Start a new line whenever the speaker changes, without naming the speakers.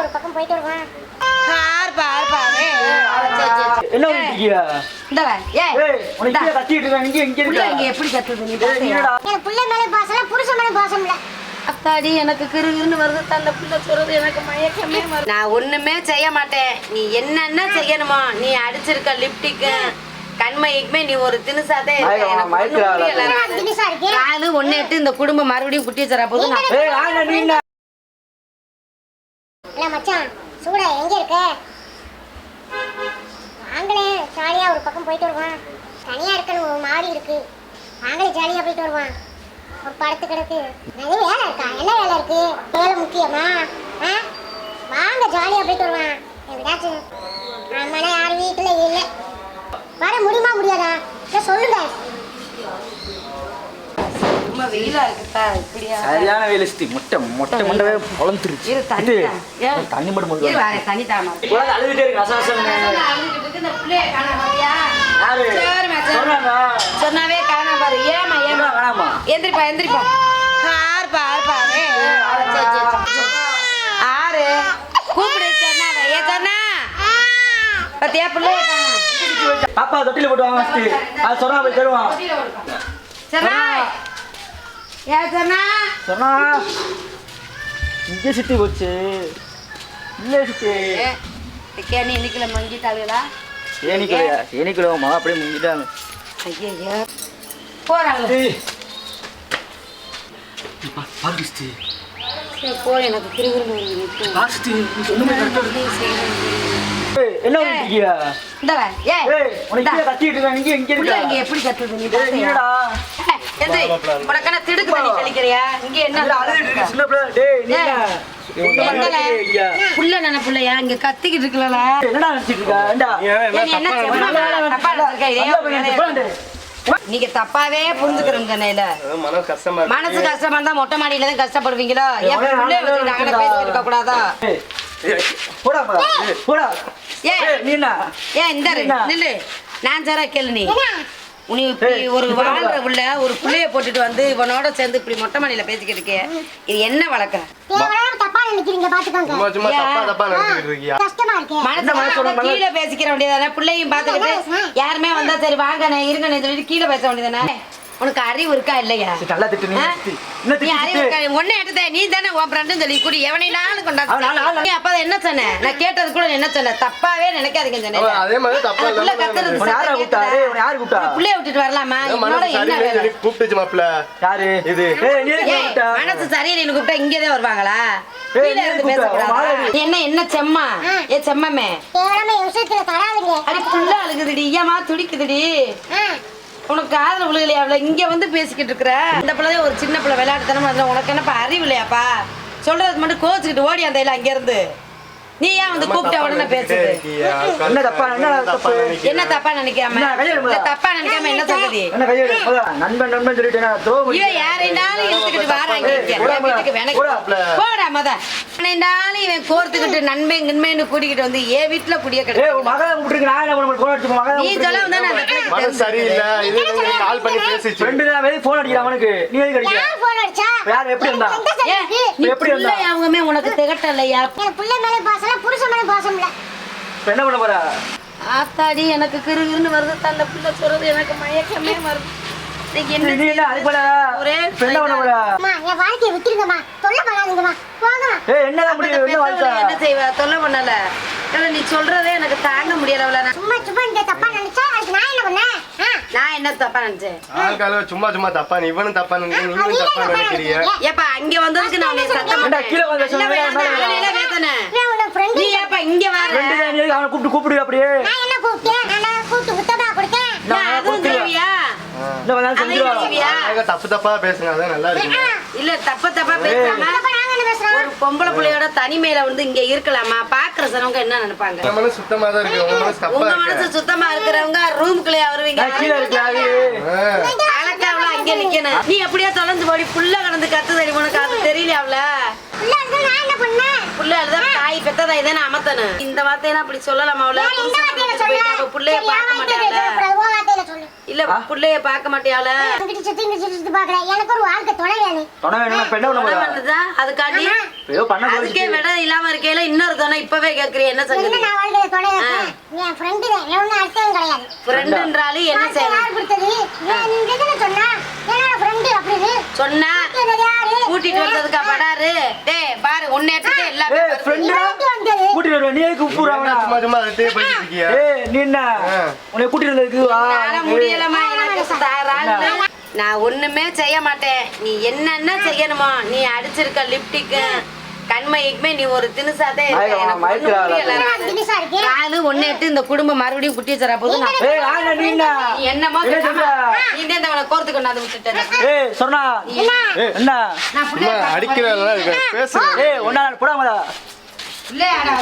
ஒரு பக்கம் போயிட்டு வருவான்.
பார் பார் பாரு
என்ன பண்ணிருக்கியா
இந்த வா ஏய்
ஏய் உனக்கு கீழே கத்திட்டு இருக்காங்க. இங்க இங்க
புள்ள இங்க
இருக்கா
எப்படி கத்துது? நீ பாத்தியா?
என்னடா?
எனக்கு புள்ள மேலே பாசம் இல்ல புருஷன் மேலே பாசம் இல்ல.
அத்தாடி எனக்கு கிருகிருன்னு வருது. தந்த புள்ள சொல்றது எனக்கு மயக்கமே வருது. நான் ஒண்ணுமே செய்ய மாட்டேன். நீ என்னென்ன செய்யணுமோ நீ அடிச்சிருக்க லிப்டிக்கு கண்மைக்குமே நீ ஒரு தினுசாதே இருக்க.
மயக்கம்,
எனக்கு ஒண்ணும்
மயக்கிறாளா?
புரியல.
நான் தினுசா இருக்கேன்.
நாலு ஒண்ணு எட்டு இந்த குடும்பம் மறுபடியும் குட்டி வச்சுறா போது நான்
ஏய் ஆனா நீ என்ன
மச்சான்? சூடா எங்க இருக்க? வாங்களே ஜாலியா ஒரு பக்கம் போயிட்டு வருவான். தனியா இருக்கணும் ஒரு மாடி இருக்கு. வாங்களே ஜாலியா போயிட்டு வருவான். ஒரு படத்து கிடக்கு. நிறைய வேலை இருக்கா? என்ன வேலை இருக்கு? வேலை முக்கியமா? ஆ? வாங்க ஜாலியா போயிட்டு வருவான். எப்படியாச்சும் ஆமாண்ணா யாரும் வீட்டுல இல்லை. வர முடியுமா முடியாதா? சொல்லுங்க.
வெயிலா இருக்குதா இப்படியா?
சரியான வேலிஸ்டி முட்டை முட்டை மண்டவே
இரு தண்ணி?
தண்ணி மட்டும்
இரு தண்ணி தாமா
குழந்தை அழுதுட்டே இருக்கு அசாசம்
இந்த பிள்ளைய காணோம் பாத்தியா?
யாரு?
சரி, மச்சான்.
சொன்னாங்க
சொன்னாவே காணோம் பாரு. ஏமா ஏமா
வேணாமா?
எந்திரிப்பா எந்திரிப்பா. பார் பார் பாரு ஆறு கூப்பிடு சொன்னாவே ஏ சொன்னா. பத்தியா பிள்ளைய காணோம்
பாப்பா தொட்டில போட்டு வாங்க அது சொன்னா போய் தருவான்.
ஏ சொன்னா
இங்கே சுத்தி போச்சு. இல்ல
இருக்கே நீ இன்னைக்குல மங்கிட்டாளுகளா
ஏனிக்குலையா ஏனிக்குள்ள மகா அப்படியே முங்கிட்டாங்க
ஐயோ போறாங்க
பாகிஸ்தி
போ எனக்கு நிக்கும்.
பாகிஸ்தி என்ன பண்ணிருக்கியா
இந்த வா, ஏய்,
ஏய் உனக்கு
இந்தா.
கீழே கத்திட்டு இருக்காங்க இங்க இங்க
புள்ள இங்க
இருக்கா
எப்படி கத்துது நீ? பாத்தியா? உனக்கான திடுக்கு? இங்க என்ன
சின்ன பிள்ளை. டேய் நீ.
புள்ள நினை புள்ளையா? இங்க கத்திக்கிட்டு இருக்கலல?
என்னடா நினைச்சிட்டு இருக்கா.
நீங்க தப்பாவே புரிஞ்சுக்கிறோம் சென்னையில. மனசு கஷ்டமா இருந்தா மொட்டை மாடியில தான் கஷ்டப்படுவீங்களோ? என் வச்சு நாங்களே
இருக்குடா.
பேசி இருக்க கூடாதா
போடா போடா. ஏய், போடா.
ஏய். இந்த? நில்லு. நான் சரா கேளு நீ. உனி ஒரு வாழ்ற
வா.
புள்ள ஒரு புள்ளைய போட்டுட்டு வந்து இவனோட சேர்ந்து இப்படி மொட்டை மாடியில பேசிக்கிட்டு இருக்கே இது என்ன வழக்கம்? கீழே பேசிக்கிற வேண்டியதானே பிள்ளையும் பார்த்துக்கிட்டு யாருமே வந்தா சரி வாங்கண்ணே இருங்கண்ணே சொல்லிட்டு கீழே பேச வேண்டியதானே உனக்கு அறிவு இருக்கா இல்லையா?
நல்லா திட்டு நீ
அறிவு? இருக்கா? உன்னை எடுத்த நீ தானே உன் ஃப்ரெண்டுன்னு சொல்லி கூடி எவனைனாலும்
அவன் நாலு நாள்
கொண்டாந்து நீ அப்ப என்ன சொன்ன? நான் கேட்டது கூட என்ன சொன்ன? தப்பாவே நினைக்காதீங்க சொன்னேன்
அதே மாதிரி தப்பா இல்லாம
கத்துறது
யாரா கூப்பிட்டா? கூப்பிட்டா?
உன்னை புள்ளைய விட்டுட்டு வரலாமா?
என்
இவனோட
மனசு
என்ன வேலை?
சொல்லி கூப்பிட்டுச்சு மாப்பிள்ள.
யாரு?
இது.
கூப்பிட்டா?
மனசு சரியில்லைன்னு கூப்பிட்டா வருவாங்களா?
கூப்பிட்டா?
பேசக்கூடாதா?
மாலதி.
நீ என்ன என்ன செம்மா? ஏ செம்மமே. அடி புள்ள அழுகுதுடி. ஏமா துடிக்குதுடி? உனக்கு காதல விழுகலையா அவள இங்க வந்து பேசிக்கிட்டு இருக்கிற? இந்த பிள்ளை ஒரு சின்ன பிள்ளை விளையாட்டுத்தனமா இருந்தா உனக்கு என்னப்பா அறிவு இல்லையாப்பா சொல்றதுக்கு மட்டும் கோச்சுக்கிட்டு ஓடி அந்த அங்க இருந்து நீ ஏன் வந்து கூப்பிட்ட உடனே பேசுது?
என்ன தப்பா, என்ன தப்பு?
என்ன தப்பா நினைக்காம? இல்ல, தப்பா நினைக்காம என்ன சொல்றது?
போதா நண்பன் நண்பன் சொல்லிட்டு
யாரைனாலும் இழுத்துக்கிட்டு வாராங்க.
போடா
மொத. யாரைனாலும் இவன் கோர்த்துக்கிட்டு நண்பன் கிண்பன்னு கூட்டிக்கிட்டு வந்து என் வீட்டுல குடிய
ஏய்
கிடையாது
உன் மகன் கூப்பிட்டுருக்கு நான் என்ன பண்ண போன் அடிச்சு
நீ சொல்ல வந்தா நான் அந்த பிள்ளைக்கு
மனசு சரியில்லை இது நீங்க கால் பண்ணி பேசிச்சு.
வெளியே போன் அடிக்கிறான் அவனுக்கு. நீ எதுக்கு அடிக்கிற?
யார் phone அடிச்சா?
யார் எப்படி இருந்தா?
ஏன்? நீ
எப்படி இருந்தா?
யாவுமே உனக்கு திகட்டலையா?
எனக்கு புள்ள மேலே பாசம் இல்ல புருஷன் மேலே பாசம் இல்ல.
என்ன பண்ண போற?
ஆத்தாடி எனக்கு கிருகிருன்னு வருது. தந்த பிள்ளை சொல்றது எனக்கு மயக்கமே வருது. இன்னைக்கு
நீ
என்ன
நீ என்ன அது போல
ஒரே
என் வாழ்க்கையை விட்டுருங்கம்மா. தொல்லை பண்ணாதீங்கம்மா. போங்கம்மா.
ஏய் என்னதான்
அப்ப
முடியும்?
இந்த
என்ன
பெத்தவளை
வாழ்க்கை?
என்ன செய்வ? தொல்லை பண்ணல. ஏன்னா நீ சொல்றதே எனக்கு தாங்க முடியல அவள நான்.
சும்மா சும்மா இந்த தப்பா நினைச்சா அதுக்கு நான் என்ன பண்ணேன்? ஆ,
நான் என்ன தப்பா நினைச்சேன்?
சும்மா சும்மா தப்பா நீ இவனும் தப்பா நினைக்கிற நீங்களும் தப்பா நினைக்கிறீங்க.
ஏப்பா அங்க வந்ததுக்கு நான் உன்னை சத்தம்
ஏண்டா, கீழே வந்து
இல்ல,
சொன்னா
வேண்டாம்,
மேல
அவனையில வேதனை.
நான் உன்னோட friend.
நீ ஏப்பா இங்க வர.
தான் அவனை கூப்பிட்டு கூப்பிடு அப்படியே.
நான் என்ன
தப்பு தப்பா பேசுங்க அதான் நல்லா இருக்கு
இல்ல தப்ப ஒரு பொம்பளை புள்ளையோட தனிமையில வந்து இங்க இருக்கலாமா? பாக்குற சிலவங்க என்ன நினைப்பாங்க?
உங்க மனசு சுத்தமா தான் இருக்கு உங்க மனசு தப்பா
உங்க
இருக்கு.
மனசு சுத்தமா இருக்கிறவங்க ரூமுக்குள்ளே வருவீங்க. அழகாவல அங்க நிக்கணும். நீ அப்படியே தொலைஞ்சு போடி புள்ள கடந்து கத்து தடி உனக்கு அது தெரியல அவள
புள்ள இருந்தா நான் என்ன பண்ணேன்
புள்ள அழுதா தாய் பெத்த சொல்றத இதானே அமத்தனு இந்த வார்த்தையெல்லாம் அப்படி சொல்லலாமா அவள? புள்ளைய
என்
பார்க்க மாட்டாள. இல்ல புள்ளைய பார்க்க
பார்க்கற. எனக்கு ஒரு வாழ்க்கை துணை வேணும்.
தொட வேணும் என்ன பண்ண போற
பண்ணுதா அதுக்காண்டி
பண்ண
அதுக்கே விட இல்லாம இருக்கையில இன்னொரு தானே இப்பவே கேக்குறீ என்ன
என்ன
சங்கதி
நான் வாழ்க்கையில துணை என் friend தான். என் ஒண்ணும் அர்த்தம் கிடையாது.
ஃப்ரெண்டுன்றாலும் என்ன செய்யணும்?
சொன்னா?
சொன்னா? கூட்டிட்டு வந்ததுக்கா படாரு டேய் பாரு உன்னை எல்லாமே
ஏய்
வருது.
ஃப்ரெண்ட்
இவனுக்கு வந்தது.
கூட்டிட்டு வருவ. நீ எதுக்கு உப்பு
என்ன சும்மா சும்மா அதை தேவை பண்ணிட்டு இருக்கியா
ஏய் நீ என்ன
ஆ.
உன்னை கூட்டிட்டு வந்ததுக்கு வா
எனக்கு நான் ஒண்ணுமே செய்ய மாட்டேன். நீ என்னென்ன செய்யணுமோ நீ அடிச்சிருக்க லிப்டிக்கு கண்மைக்குமே நீ ஒரு தினுசாதே.
நான்
ஒண்ணு எடுத்து இந்த குடும்பம் மறுபடியும் குட்டி வச்சுறா போது நான்
ஏய் நான் என்ன, நீ என்ன
நீ என்னமோ? நீ அவனை கோர்த்து கொண்டாந்து விட்டுட்ட
ஏய் சொன்னா
ஏய்,
என்ன?
அடிக்கிறதெல்லாம் இருக்கு. பேசுறேன்
ஏய் ஒன்னா போடாமடா
பிள்ளையாடா